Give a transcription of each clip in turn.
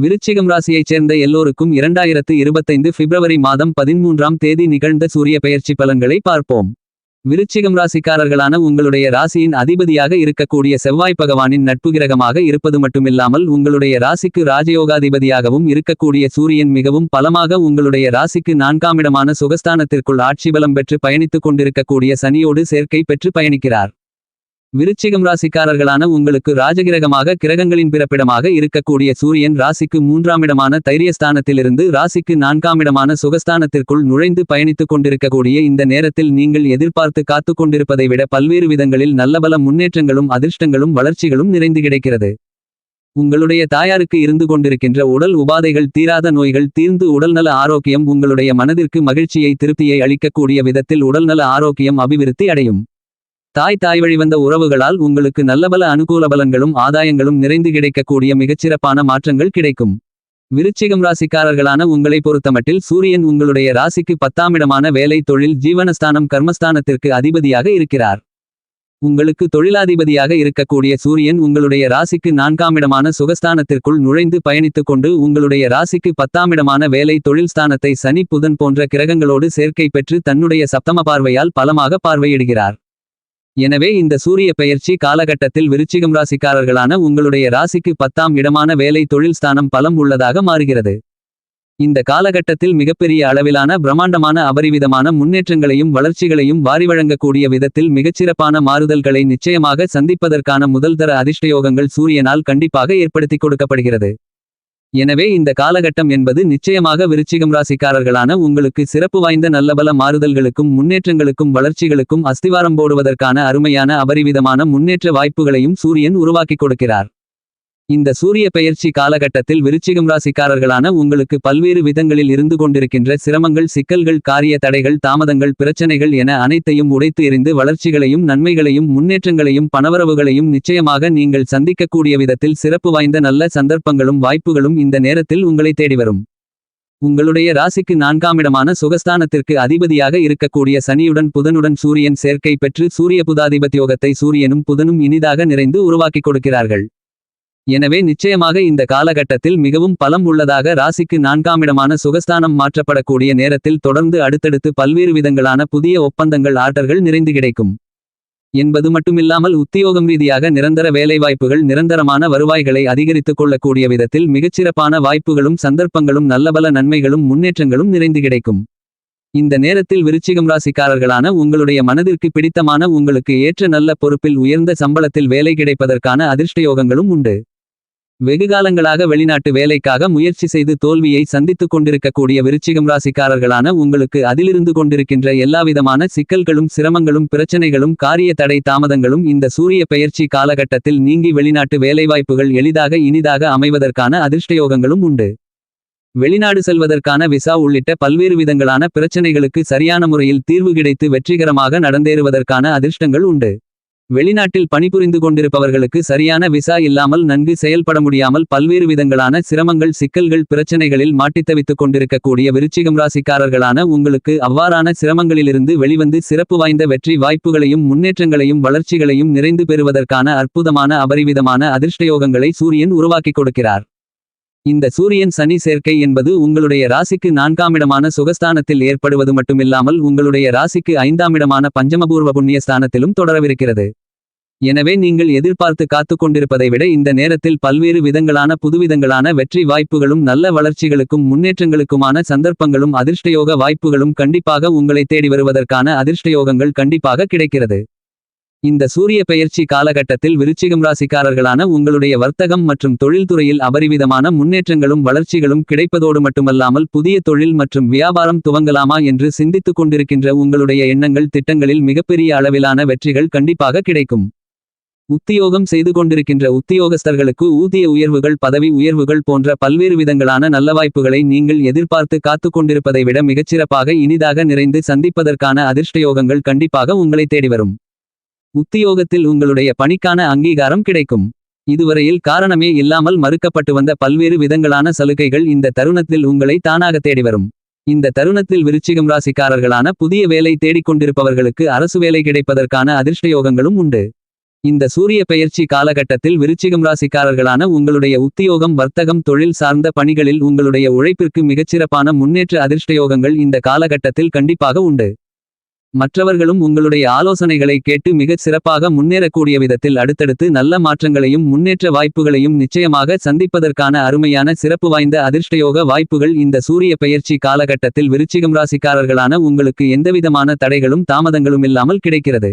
விருச்சிகம் ராசியைச் சேர்ந்த எல்லோருக்கும் இரண்டாயிரத்து இருபத்தைந்து பிப்ரவரி மாதம் பதிமூன்றாம் தேதி நிகழ்ந்த சூரிய பெயர்ச்சி பலன்களை பார்ப்போம். விருச்சிகம் ராசிக்காரர்களான உங்களுடைய ராசியின் அதிபதியாக இருக்கக்கூடிய செவ்வாய் பகவானின் நட்பு கிரகமாக இருப்பது மட்டுமில்லாமல் உங்களுடைய ராசிக்கு ராஜயோகாதிபதியாகவும் இருக்கக்கூடிய சூரியன் மிகவும் பலமாக உங்களுடைய ராசிக்கு நான்காமிடமான சுகஸ்தானத்திற்குள் ஆட்சி பலம் பெற்று பயணித்துக் கொண்டிருக்கக்கூடிய சனியோடு சேர்க்கை பெற்று பயணிக்கிறார். விருச்சிகம் ராசிக்காரர்களான உங்களுக்கு ராஜகிரகமாக கிரகங்களின் பிறப்பிடமாக இருக்கக்கூடிய சூரியன் ராசிக்கு மூன்றாமிடமான தைரியஸ்தானத்திலிருந்து ராசிக்கு நான்காமிடமான சுகஸ்தானத்திற்குள் நுழைந்து பயணித்துக் கொண்டிருக்கக்கூடிய இந்த நேரத்தில் நீங்கள் எதிர்பார்த்து காத்துக் கொண்டிருப்பதை விட பல்வேறு விதங்களில் நல்லபல முன்னேற்றங்களும் அதிர்ஷ்டங்களும் வளர்ச்சிகளும் நிறைந்து கிடைக்கிறது. உங்களுடைய தாயாருக்கு இருந்து கொண்டிருக்கின்ற உடல் உபாதைகள் தீராத நோய்கள் தீர்ந்து உடல்நல ஆரோக்கியம் உங்களுடைய மனதிற்கு மகிழ்ச்சியை திருப்தியை அளிக்கக்கூடிய விதத்தில் உடல்நல ஆரோக்கியம் அபிவிருத்தி அடையும். தாய் தாய் வழிவந்த உறவுகளால் உங்களுக்கு நல்லபல அனுகூல பலன்களும் ஆதாயங்களும் நிறைந்து கிடைக்கக்கூடிய மிகச்சிறப்பான மாற்றங்கள் கிடைக்கும். விருச்சிகம் ராசிக்காரர்களான உங்களை பொறுத்தமட்டில் சூரியன் உங்களுடைய ராசிக்கு பத்தாமிடமான வேலை தொழில் ஜீவனஸ்தானம் கர்மஸ்தானத்திற்கு அதிபதியாக இருக்கிறார். உங்களுக்கு தொழிலாதிபதியாக இருக்கக்கூடிய சூரியன் உங்களுடைய ராசிக்கு நான்காமிடமான சுகஸ்தானத்திற்குள் நுழைந்து பயணித்துக் கொண்டு உங்களுடைய ராசிக்கு பத்தாமிடமான வேலை தொழில் ஸ்தானத்தை சனி புதன் போன்ற கிரகங்களோடு சேர்க்கை பெற்று தன்னுடைய சப்தம பார்வையால் பலமாக பார்வையிடுகிறார். எனவே இந்த சூரிய பெயர்ச்சி காலகட்டத்தில் விருச்சிகம் ராசிக்காரர்களான உங்களுடைய ராசிக்கு பத்தாம் இடமான வேலை தொழில் ஸ்தானம் பலம் உள்ளதாக மாறுகிறது. இந்த காலகட்டத்தில் மிகப்பெரிய அளவிலான பிரம்மாண்டமான அபரிவிதமான முன்னேற்றங்களையும் வளர்ச்சிகளையும் வாரி வழங்கக்கூடிய விதத்தில் மிகச்சிறப்பான மாறுதல்களை நிச்சயமாக சந்திப்பதற்கான முதல்தர அதிர்ஷ்டயோகங்கள் சூரியனால் கண்டிப்பாக ஏற்படுத்திக் கொடுக்கப்படுகிறது. எனவே இந்த காலகட்டம் என்பது நிச்சயமாக விருச்சிகம் ராசிக்காரர்களான உங்களுக்கு சிறப்பு வாய்ந்த நல்லபல மாறுதல்களுக்கும் முன்னேற்றங்களுக்கும் வளர்ச்சிகளுக்கும் அஸ்திவாரம் போடுவதற்கான அருமையான அபரிவிதமான முன்னேற்ற வாய்ப்புகளையும் சூரியன் உருவாக்கிக் கொடுக்கிறார். இந்த சூரிய பெயர்ச்சி காலகட்டத்தில் விருச்சிகம் ராசிக்காரர்களான உங்களுக்கு பல்வேறு விதங்களில் இருந்து கொண்டிருக்கின்ற சிரமங்கள் சிக்கல்கள் காரிய தடைகள் தாமதங்கள் பிரச்சனைகள் என அனைத்தையும் உடைத்து எறிந்து வளர்ச்சிகளையும் நன்மைகளையும் முன்னேற்றங்களையும் பணவரவுகளையும் நிச்சயமாக நீங்கள் சந்திக்கக்கூடிய விதத்தில் சிறப்பு வாய்ந்த நல்ல சந்தர்ப்பங்களும் வாய்ப்புகளும் இந்த நேரத்தில் உங்களை தேடி வரும். உங்களுடைய ராசிக்கு நான்காமிடமான சுகஸ்தானத்திற்கு அதிபதியாக இருக்கக்கூடிய சனியுடன் புதனுடன் சூரியன் சேர்க்கை பெற்று சூரிய புதாதிபத்தியோகத்தை சூரியனும் புதனும் இனிதாக நிறைந்து உருவாக்கிக் கொடுக்கிறார்கள். எனவே நிச்சயமாக இந்த காலகட்டத்தில் மிகவும் பலம் உள்ளதாக ராசிக்கு நான்காமிடமான சுகஸ்தானம் மாற்றப்படக்கூடிய நேரத்தில் தொடர்ந்து அடுத்தடுத்து பல்வேறு விதங்களான புதிய ஒப்பந்தங்கள் ஆர்டர்கள் நிறைந்து கிடைக்கும். என்பது மட்டுமில்லாமல் உத்தியோகம் ரீதியாக நிரந்தர வேலைவாய்ப்புகள் நிரந்தரமான வருவாய்களை அதிகரித்துக் கொள்ளக்கூடிய விதத்தில் மிகச்சிறப்பான வாய்ப்புகளும் சந்தர்ப்பங்களும் நல்லபல நன்மைகளும் முன்னேற்றங்களும் நிறைந்து கிடைக்கும். இந்த நேரத்தில் விருச்சிகம் ராசிக்காரர்களான உங்களுடைய மனதிற்கு பிடித்தமான உங்களுக்கு ஏற்ற நல்ல பொறுப்பில் உயர்ந்த சம்பளத்தில் வேலை கிடைப்பதற்கான அதிர்ஷ்டயோகங்களும் உண்டு. வெகுகாலங்களாக வெளிநாட்டு வேலைக்காக முயற்சி செய்து தோல்வியை சந்தித்துக் கொண்டிருக்கக்கூடிய விருச்சிகம் ராசிக்காரர்களான உங்களுக்கு அதிலிருந்து கொண்டிருக்கின்ற எல்லாவிதமான சிக்கல்களும் சிரமங்களும் பிரச்சனைகளும் காரிய தடை தாமதங்களும் இந்த சூரிய பெயர்ச்சி காலகட்டத்தில் நீங்கி வெளிநாட்டு வேலைவாய்ப்புகள் எளிதாக இனிதாக அமைவதற்கான அதிர்ஷ்டயோகங்களும் உண்டு. வெளிநாடு செல்வதற்கான விசா உள்ளிட்ட பல்வேறு விதங்களான பிரச்சனைகளுக்கு சரியான முறையில் தீர்வு கிடைத்து வெற்றிகரமாக நடந்தேறுவதற்கான அதிர்ஷ்டங்கள் உண்டு. வெளிநாட்டில் பணிபுரிந்து கொண்டிருப்பவர்களுக்கு சரியான விசா இல்லாமல் நன்கு செயல்பட முடியாமல் பல்வேறு விதங்களான சிரமங்கள் சிக்கல்கள் பிரச்சனைகளில் மாட்டித்தவித்துக் கொண்டிருக்கக்கூடிய விருச்சிகம் ராசிக்காரர்களான உங்களுக்கு அவ்வாறான சிரமங்களிலிருந்து வெளிவந்து சிறப்பு வாய்ந்த வெற்றி வாய்ப்புகளையும் முன்னேற்றங்களையும் வளர்ச்சிகளையும் நிறைந்து பெறுவதற்கான அற்புதமான அபரிவிதமான அதிர்ஷ்டயோகங்களை சூரியன் உருவாக்கிக் கொடுக்கிறார். இந்த சூரியன் சனி சேர்க்கை என்பது உங்களுடைய ராசிக்கு நான்காமிடமான சுகஸ்தானத்தில் ஏற்படுவது மட்டுமில்லாமல் உங்களுடைய ராசிக்கு ஐந்தாமிடமான பஞ்சமபூர்வ புண்ணிய ஸ்தானத்திலும் தொடரவிருக்கிறது. எனவே நீங்கள் எதிர்பார்த்து காத்துக் கொண்டிருப்பதை விட இந்த நேரத்தில் பல்வேறு விதங்களான புதுவிதங்களான வெற்றி வாய்ப்புகளும் நல்ல வளர்ச்சிகளுக்கும் முன்னேற்றங்களுக்குமான சந்தர்ப்பங்களும் அதிர்ஷ்டயோக வாய்ப்புகளும் கண்டிப்பாக உங்களை தேடி வருவதற்கான அதிர்ஷ்டயோகங்கள் கண்டிப்பாக கிடைக்கிறது. இந்த சூரிய பெயர்ச்சி காலகட்டத்தில் விருச்சிகம் ராசிக்காரர்களான உங்களுடைய வர்த்தகம் மற்றும் தொழில்துறையில் அபரிவிதமான முன்னேற்றங்களும் வளர்ச்சிகளும் கிடைப்பதோடு மட்டுமல்லாமல் புதிய தொழில் மற்றும் வியாபாரம் துவங்கலாமா என்று சிந்தித்துக் கொண்டிருக்கின்ற உங்களுடைய எண்ணங்கள் திட்டங்களில் மிகப்பெரிய அளவிலான வெற்றிகள் கண்டிப்பாக கிடைக்கும். உத்தியோகம் செய்து கொண்டிருக்கின்ற உத்தியோகஸ்தர்களுக்கு ஊதிய உயர்வுகள் பதவி உயர்வுகள் போன்ற பல்வேறு விதங்களான நல்ல வாய்ப்புகளை நீங்கள் எதிர்பார்த்து காத்துக் கொண்டிருப்பதை விட மிகச்சிறப்பாக இனிதாக நிறைந்து சந்திப்பதற்கான அதிர்ஷ்டயோகங்கள் கண்டிப்பாக உங்களை தேடி வரும். உத்தியோகத்தில் உங்களுடைய பணிக்கான அங்கீகாரம் கிடைக்கும். இதுவரையில் காரணமே இல்லாமல் மறுக்கப்பட்டு வந்த பல்வேறு விதங்களான சலுகைகள் இந்த தருணத்தில் உங்களை தானாக தேடி வரும். இந்த தருணத்தில் விருச்சிகம் ராசிக்காரர்களான புதிய வேலை தேடிக்கொண்டிருப்பவர்களுக்கு அரசு வேலை கிடைப்பதற்கான அதிர்ஷ்டயோகங்களும் உண்டு. இந்த சூரிய பெயர்ச்சி காலகட்டத்தில் விருச்சிகம் ராசிக்காரர்களான உங்களுடைய உத்தியோகம் வர்த்தகம் தொழில் சார்ந்த பணிகளில் உங்களுடைய உழைப்பிற்கு மிகச்சிறப்பான முன்னேற்ற அதிர்ஷ்டயோகங்கள் இந்த காலகட்டத்தில் கண்டிப்பாக உண்டு. மற்றவர்களும் உங்களுடைய ஆலோசனைகளை கேட்டு மிகச் சிறப்பாக முன்னேறக்கூடிய விதத்தில் அடுத்தடுத்து நல்ல மாற்றங்களையும் முன்னேற்ற வாய்ப்புகளையும் நிச்சயமாக சந்திப்பதற்கான அருமையான சிறப்பு வாய்ந்த அதிர்ஷ்டயோக வாய்ப்புகள் இந்த சூரிய பெயர்ச்சி காலகட்டத்தில் விருச்சிகம் ராசிக்காரர்களான உங்களுக்கு எந்தவிதமான தடைகளும் தாமதங்களும் இல்லாமல் கிடைக்கிறது.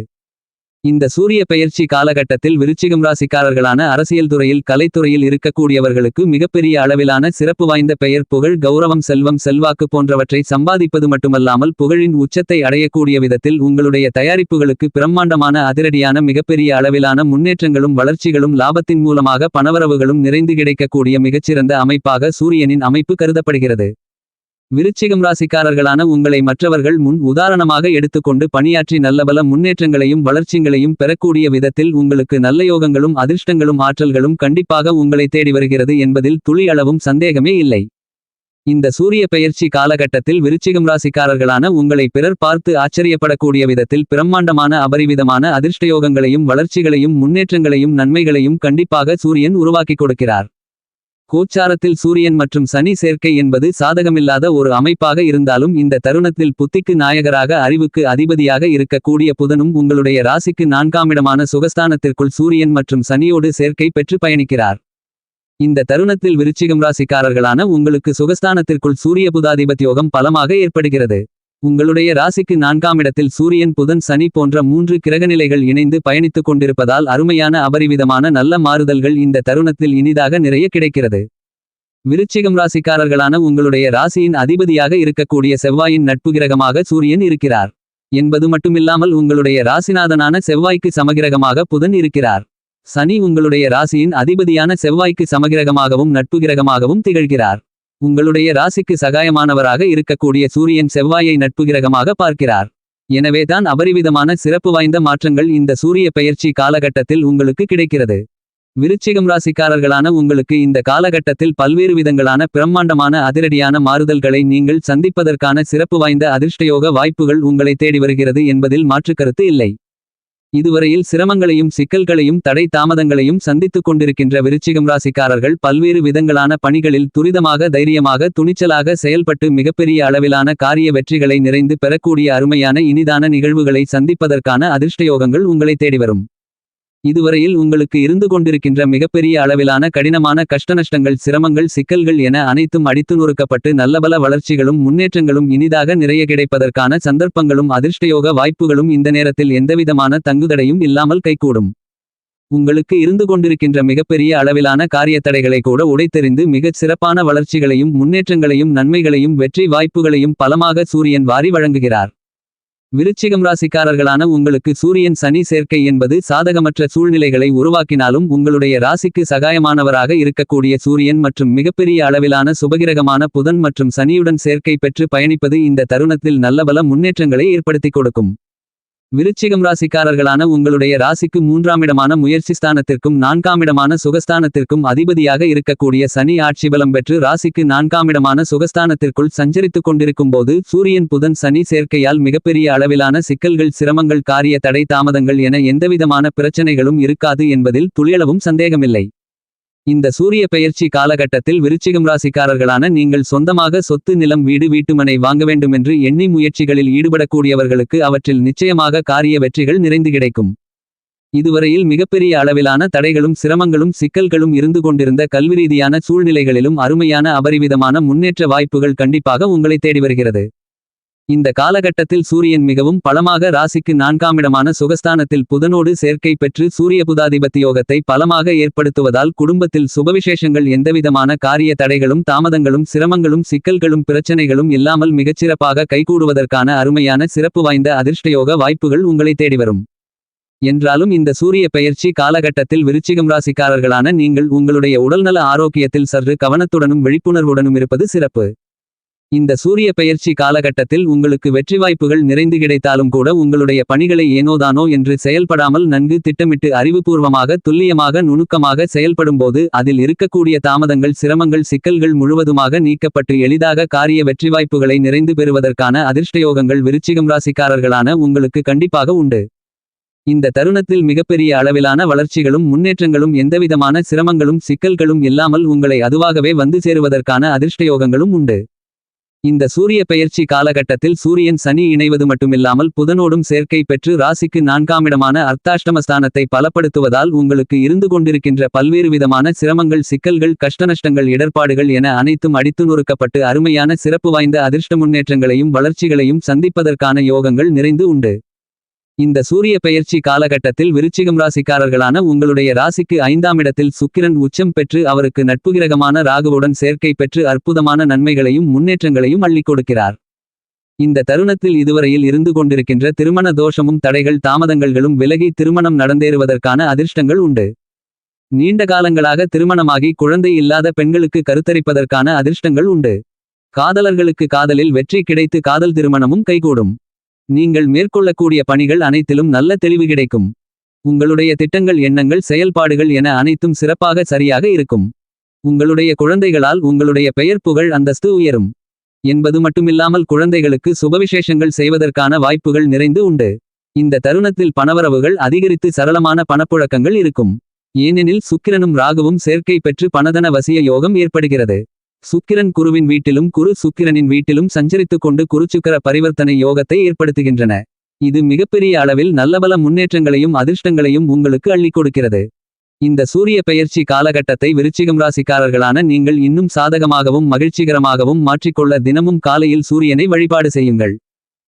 இந்த சூரிய பெயர்ச்சி காலகட்டத்தில் விருச்சிகம் ராசிக்காரர்களான அரசியல் துறையில் கலைத்துறையில் இருக்கக்கூடியவர்களுக்கு மிகப்பெரிய அளவிலான சிறப்பு வாய்ந்த பெயர் புகழ் கௌரவம் செல்வம் செல்வாக்கு போன்றவற்றை சம்பாதிப்பது மட்டுமல்லாமல் புகழின் உச்சத்தை அடையக்கூடிய விதத்தில் உங்களுடைய தயாரிப்புகளுக்கு பிரம்மாண்டமான அதிரடியான மிகப்பெரிய அளவிலான முன்னேற்றங்களும் வளர்ச்சிகளும் லாபத்தின் மூலமாக பணவரவுகளும் நிறைந்து கிடைக்கக்கூடிய மிகச்சிறந்த அமைப்பாக சூரியனின் அமைப்பு கருதப்படுகிறது. விருச்சிகம் ராசிக்காரர்களான உங்களை மற்றவர்கள் முன் உதாரணமாக எடுத்துக்கொண்டு பணியாற்றி நல்லபல முன்னேற்றங்களையும் வளர்ச்சிகளையும் பெறக்கூடிய விதத்தில் உங்களுக்கு நல்ல யோகங்களும் அதிர்ஷ்டங்களும் ஆற்றல்களும் கண்டிப்பாக உங்களை தேடி வருகிறது என்பதில் துளி அளவும் சந்தேகமே இல்லை. இந்த சூரிய பெயர்ச்சி காலகட்டத்தில் விருச்சிகம் ராசிக்காரர்களான உங்களை பிறர் பார்த்து ஆச்சரியப்படக்கூடிய விதத்தில் பிரம்மாண்டமான அபரிவிதமான அதிர்ஷ்டயோகங்களையும் வளர்ச்சிகளையும் முன்னேற்றங்களையும் நன்மைகளையும் கண்டிப்பாக சூரியன் உருவாக்கிக் கொடுக்கிறார். கோச்சாரத்தில் சூரியன் மற்றும் சனி சேர்க்கை என்பது சாதகமில்லாத ஒரு அமைப்பாக இருந்தாலும் இந்த தருணத்தில் புத்திக்கு நாயகராக அறிவுக்கு அதிபதியாக இருக்கக்கூடிய புதனும் உங்களுடைய ராசிக்கு நான்காமிடமான சுகஸ்தானத்திற்குள் சூரியன் மற்றும் சனியோடு சேர்க்கை பெற்று பயணிக்கிறார். இந்த தருணத்தில் விருச்சிகம் ராசிக்காரர்களான உங்களுக்கு சுகஸ்தானத்திற்குள் சூரிய புதாதிபத்தியோகம் பலமாக ஏற்படுகிறது. உங்களுடைய ராசிக்கு நான்காம் இடத்தில் சூரியன் புதன் சனி போன்ற மூன்று கிரகநிலைகள் இணைந்து பயணித்துக் கொண்டிருப்பதால் அருமையான அபரிவிதமான நல்ல மாறுதல்கள் இந்த தருணத்தில் இனிதாக நிறைய கிடைக்கிறது. விருச்சிகம் ராசிக்காரர்களான உங்களுடைய ராசியின் அதிபதியாக இருக்கக்கூடிய செவ்வாயின் நட்பு கிரகமாக சூரியன் இருக்கிறார். என்பது மட்டுமில்லாமல் உங்களுடைய ராசிநாதனான செவ்வாய்க்கு சமகிரகமாக புதன் இருக்கிறார். சனி உங்களுடைய ராசியின் அதிபதியான செவ்வாய்க்கு சமகிரகமாகவும் நட்பு கிரகமாகவும் திகழ்கிறார். உங்களுடைய ராசிக்கு சகாயமானவராக இருக்கக்கூடிய சூரியன் செவ்வாயை நட்பு கிரகமாக பார்க்கிறார். எனவேதான் அபரிவிதமான சிறப்பு வாய்ந்த மாற்றங்கள் இந்த சூரிய பெயர்ச்சி காலகட்டத்தில் உங்களுக்கு கிடைக்கிறது. விருச்சிகம் ராசிக்காரர்களான உங்களுக்கு இந்த காலகட்டத்தில் பல்வேறு விதங்களான பிரம்மாண்டமான அதிரடியான மாறுதல்களை நீங்கள் சந்திப்பதற்கான சிறப்பு வாய்ந்த அதிர்ஷ்டயோக வாய்ப்புகள் உங்களை தேடி வருகிறது என்பதில் மாற்றுக்கருத்து இல்லை. இதுவரையில் சிரமங்களையும் சிக்கல்களையும் தடை தாமதங்களையும் சந்தித்துக் கொண்டிருக்கின்ற விருச்சிகம் ராசிக்காரர்கள் பல்வேறு விதங்களான பணிகளில் துரிதமாக தைரியமாக துணிச்சலாக செயல்பட்டு மிகப்பெரிய அளவிலான காரிய வெற்றிகளை நிறைந்து பெறக்கூடிய அருமையான இனிதான நிகழ்வுகளை சந்திப்பதற்கான அதிர்ஷ்டயோகங்கள் உங்களை தேடிவரும் இதுவரையில் உங்களுக்கு இருந்து கொண்டிருக்கின்ற மிகப்பெரிய அளவிலான கடினமான கஷ்டநஷ்டங்கள் சிரமங்கள் சிக்கல்கள் என அனைத்தும் அடித்து நொறுக்கப்பட்டு நல்லபல வளர்ச்சிகளும் முன்னேற்றங்களும் இனிதாக நிறைய கிடைப்பதற்கான சந்தர்ப்பங்களும் அதிர்ஷ்டயோக வாய்ப்புகளும் இந்த நேரத்தில் எந்தவிதமான தங்குதடையும் இல்லாமல் கைகூடும். உங்களுக்கு இருந்து கொண்டிருக்கின்ற மிகப்பெரிய அளவிலான காரியத்தடைகளை கூட உடைத்தெறிந்து மிகச் சிறப்பான வளர்ச்சிகளையும் முன்னேற்றங்களையும் நன்மைகளையும் வெற்றி வாய்ப்புகளையும் பலமாக சூரியன் வாரி வழங்குகிறார். விருச்சிகம் ராசிக்காரர்களான உங்களுக்கு சூரியன் சனி சேர்க்கை என்பது சாதகமற்ற சூழ்நிலைகளை உருவாக்கினாலும் உங்களுடைய ராசிக்கு சகாயமானவராக இருக்கக்கூடிய சூரியன் மற்றும் மிகப்பெரிய அளவிலான சுபகிரகமான புதன் மற்றும் சனியுடன் சேர்க்கை பெற்று பயணிப்பது இந்த தருணத்தில் நல்லபல முன்னேற்றங்களை ஏற்படுத்திக் கொடுக்கும். விருச்சிகம் ராசிக்காரர்களான உங்களுடைய ராசிக்கு மூன்றாமிடமான முயற்சி ஸ்தானத்திற்கும் நான்காமிடமான சுகஸ்தானத்திற்கும் அதிபதியாக இருக்கக்கூடிய சனி ஆட்சி பலம் பெற்று ராசிக்கு நான்காமிடமான சுகஸ்தானத்திற்குள் சஞ்சரித்துக் கொண்டிருக்கும் போது சூரியன் புதன் சனி சேர்க்கையால் மிகப்பெரிய அளவிலான சிக்கல்கள் சிரமங்கள் காரிய தடை தாமதங்கள் என எந்தவிதமான பிரச்சனைகளும் இருக்காது என்பதில் துளியளவும் சந்தேகமில்லை. இந்த சூரிய பெயர்ச்சி காலகட்டத்தில் விருச்சிகம் ராசிக்காரர்களான நீங்கள் சொந்தமாக சொத்து நிலம் வீடு வீட்டுமனை வாங்க வேண்டுமென்று எண்ணி முயற்சிகளில் ஈடுபடக்கூடியவர்களுக்கு அவற்றில் நிச்சயமாக காரிய வெற்றிகள் நிறைந்து கிடைக்கும். இதுவரையில் மிகப்பெரிய அளவிலான தடைகளும் சிரமங்களும் சிக்கல்களும் இருந்து கொண்டிருந்த கல்வி ரீதியான சூழ்நிலைகளிலும் அருமையான அபரிவிதமான முன்னேற்ற வாய்ப்புகள் கண்டிப்பாக உங்களை தேடி வருகிறது. இந்த காலகட்டத்தில் சூரியன் மிகவும் பலமாக ராசிக்கு நான்காமிடமான சுகஸ்தானத்தில் புதனோடு சேர்க்கை பெற்று சூரிய புதாதிபத்தியோகத்தை பலமாக ஏற்படுத்துவதால் குடும்பத்தில் சுபவிசேஷங்கள் எந்தவிதமான காரிய தடைகளும் தாமதங்களும் சிரமங்களும் சிக்கல்களும் பிரச்சனைகளும் இல்லாமல் மிகச்சிறப்பாக கைகூடுவதற்கான அருமையான சிறப்பு வாய்ந்த அதிர்ஷ்டயோக வாய்ப்புகள் உங்களை தேடி வரும். என்றாலும் இந்த சூரிய பெயர்ச்சி காலகட்டத்தில் விருச்சிகம் ராசிக்காரர்களான நீங்கள் உங்களுடைய உடல்நல ஆரோக்கியத்தில் சற்று கவனத்துடனும் விழிப்புணர்வுடனும் இருப்பது சிறப்பு. இந்த சூரிய பெயர்ச்சி காலகட்டத்தில் உங்களுக்கு வெற்றி வாய்ப்புகள் நிறைந்து கிடைத்தாலும் கூட உங்களுடைய பணிகளை ஏனோதானோ என்று செயல்படாமல் நன்கு திட்டமிட்டு அறிவுபூர்வமாக துல்லியமாக நுணுக்கமாக செயல்படும்போது அதில் இருக்கக்கூடிய தாமதங்கள் சிரமங்கள் சிக்கல்கள் முழுவதுமாக நீக்கப்பட்டு எளிதாக காரிய வெற்றி வாய்ப்புகளை நிறைந்து பெறுவதற்கான அதிர்ஷ்டயோகங்கள் விருச்சிகம் ராசிக்காரர்களான உங்களுக்கு கண்டிப்பாக உண்டு. இந்த தருணத்தில் மிகப்பெரிய அளவிலான வளர்ச்சிகளும் முன்னேற்றங்களும் எந்தவிதமான சிரமங்களும் சிக்கல்களும் இல்லாமல் உங்களை அதுவாகவே வந்து சேருவதற்கான அதிர்ஷ்டயோகங்களும் உண்டு. இந்த சூரிய பெயர்ச்சி காலகட்டத்தில் சூரியன் சனி இணைவது மட்டுமில்லாமல் புதனோடும் சேர்க்கை பெற்று ராசிக்கு நான்காமிடமான அர்த்தாஷ்டமஸ்தானத்தை பலப்படுத்துவதால் உங்களுக்கு இருந்து கொண்டிருக்கின்ற பல்வேறு விதமான சிரமங்கள் சிக்கல்கள் கஷ்டநஷ்டங்கள் இடர்பாடுகள் என அனைத்தும் அடித்து நொறுக்கப்பட்டு அருமையான சிறப்பு வாய்ந்த அதிர்ஷ்ட முன்னேற்றங்களையும் வளர்ச்சிகளையும் சந்திப்பதற்கான யோகங்கள் நிறைந்து உண்டு. இந்த சூரிய பெயர்ச்சி காலகட்டத்தில் விருச்சிகம் ராசிக்காரர்களான உங்களுடைய ராசிக்கு ஐந்தாம் இடத்தில் சுக்கிரன் உச்சம் பெற்று அவருக்கு நட்புகிரகமான ராகுவுடன் சேர்க்கை பெற்று அற்புதமான நன்மைகளையும் முன்னேற்றங்களையும் அள்ளிக் கொடுக்கிறார். இந்த தருணத்தில் இதுவரையில் இருந்து கொண்டிருக்கின்ற திருமண தோஷமும் தடைகள் தாமதங்கள்களும் விலகி திருமணம் நடந்தேறுவதற்கான அதிர்ஷ்டங்கள் உண்டு. நீண்ட காலங்களாக திருமணமாகி குழந்தை இல்லாத பெண்களுக்கு கருத்தரிப்பதற்கான அதிர்ஷ்டங்கள் உண்டு. காதலர்களுக்கு காதலில் வெற்றி கிடைத்து காதல் திருமணமும் கைகூடும். நீங்கள் மேற்கொள்ளக்கூடிய பணிகள் அனைத்திலும் நல்ல தெளிவு கிடைக்கும். உங்களுடைய திட்டங்கள் எண்ணங்கள் செயல்பாடுகள் என அனைத்தும் சிறப்பாக சரியாக இருக்கும். உங்களுடைய குழந்தைகளால் உங்களுடைய பெயர் புகழ் அந்தஸ்து உயரும். என்பது மட்டுமில்லாமல் குழந்தைகளுக்கு சுபவிசேஷங்கள் செய்வதற்கான வாய்ப்புகள் நிறைந்து உண்டு. இந்த தருணத்தில் பணவரவுகள் அதிகரித்து சரளமான பணப்புழக்கங்கள் இருக்கும். ஏனெனில் சுக்கிரனும் ராகுவும் சேர்க்கை பெற்று பணதன வசிய யோகம் ஏற்படுகிறது. சுக்கிரன் குருவின் வீட்டிலும் குரு சுக்கிரனின் வீட்டிலும் சஞ்சரித்துக் கொண்டு குருச்சுக்கர பரிவர்த்தனை யோகத்தை ஏற்படுத்துகின்றன. இது மிகப்பெரிய அளவில் நல்லபல முன்னேற்றங்களையும் அதிர்ஷ்டங்களையும் உங்களுக்கு அள்ளிக் கொடுக்கிறது. இந்த சூரிய பெயர்ச்சி காலகட்டத்தை விருச்சிகம் ராசிக்காரர்களான நீங்கள் இன்னும் சாதகமாகவும் மகிழ்ச்சிகரமாகவும் மாற்றிக்கொள்ள தினமும் காலையில் சூரியனை வழிபாடு செய்யுங்கள்.